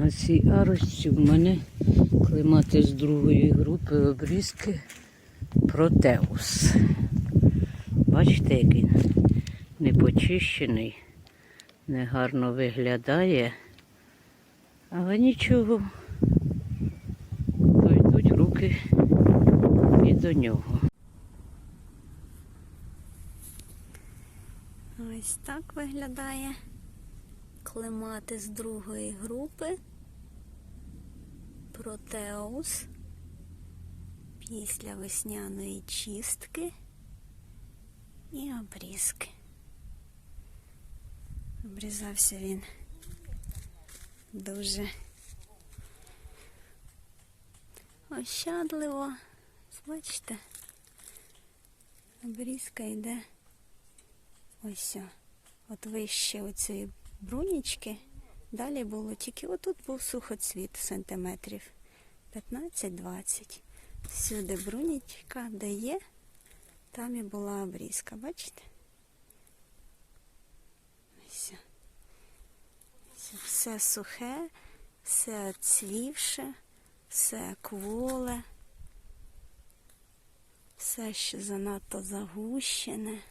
На цій арочці в мене клемати з другої групи обрізки протеус. Бачите, як він непочищений, негарно виглядає, але нічого, дойдуть руки і до нього. Ось так виглядає клемати з другої групи. Протеус після весняної чистки і обрізки. Обрізався він дуже ощадливо. Бачите, обрізка йде ось от вище оцієї брунічки. Далі було тільки отут був сухоцвіт сантиметрів 15-20. Сюди брунічка, де є, там і була обрізка, бачите? Ось. Все сухе, все цвівше, все кволе, все ще занадто загущене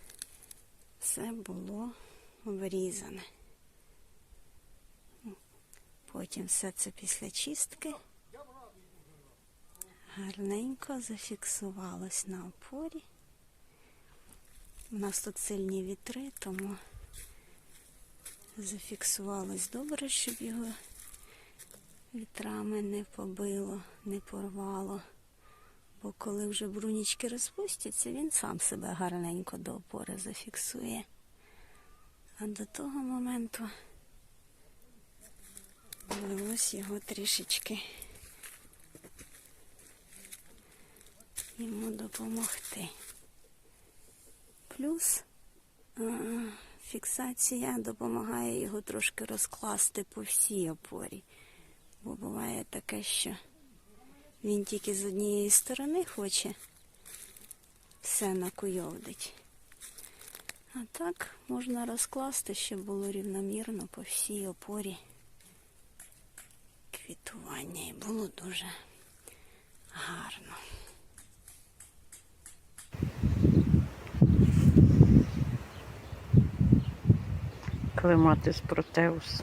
все було обрізане. Потім все це після чистки гарненько зафіксувалось на опорі. У нас тут сильні вітри, тому зафіксувалось добре, щоб його вітрами не побило, не порвало. Бо коли вже брунічки розпустяться, він сам себе гарненько до опори зафіксує. А до того моменту довелось його трішечки йому допомогти. Плюс фіксація допомагає його трошки розкласти по всій опорі. Бо буває таке, що він тільки з однієї сторони хоче все накуйовдить. А так можна розкласти, щоб було рівномірно по всій опорі квітування і було дуже гарно. Клематис протеус.